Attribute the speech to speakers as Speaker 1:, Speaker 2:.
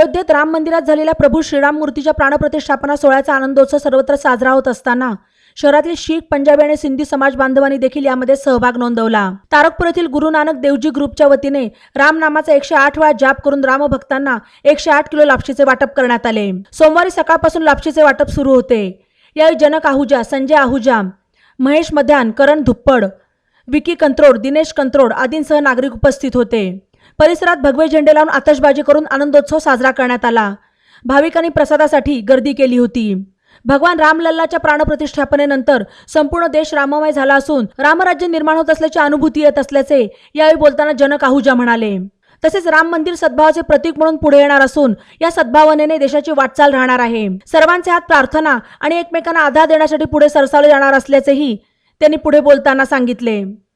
Speaker 1: अयोध्येत राम मंदिरात झालेल्या प्रभू श्रीराम मूर्तीच्या प्राणप्रतिष्ठापना सोहळ्याचा आनंदोत्सव सर्वत्र साजरा होत असताना शहरातील शीख पंजाबी आणि सिंधी समाज बांधवांनी देखील यामध्ये सहभाग नोंदवला. तारकपूर येथील गुरु नानक देवजी ग्रुपच्या वतीने राम नामाचा एकशे आठ वेळा जाप करून रामभक्तांना एकशे आठ किलो लापशीचे वाटप करण्यात आले. सोमवारी सकाळपासून लापशीचे वाटप सुरू होते. यावेळी जनक आहुजा संजय आहुजा महेश मध्यान करण धुप्पड विकी कंत्रोड दिनेश कंत्रोड आदींसह नागरिक उपस्थित होते. परिसरात भगवे झेंडे लावून आतषबाजी करून आनंदोत्सव साजरा करण्यात आला. भाविकांनी प्रसादासाठी गर्दी केली होती. भगवान रामलल्लाच्या प्राणप्रतिष्ठापनेनंतर संपूर्ण देश राममय झाला असून रामराज्य निर्माण होत असल्याची अनुभूती येत असल्याचे यावेळी बोलताना जनक आहुजा म्हणाले. तसेच राम मंदिर सद्भावाचे प्रतीक म्हणून पुढे येणार असून या सद्भावनेने देशाची वाटचाल राहणार आहे. सर्वांचे हात प्रार्थना आणि एकमेकांना आधार देण्यासाठी पुढे सरसावले जाणार असल्याचेही त्यांनी पुढे बोलताना सांगितले.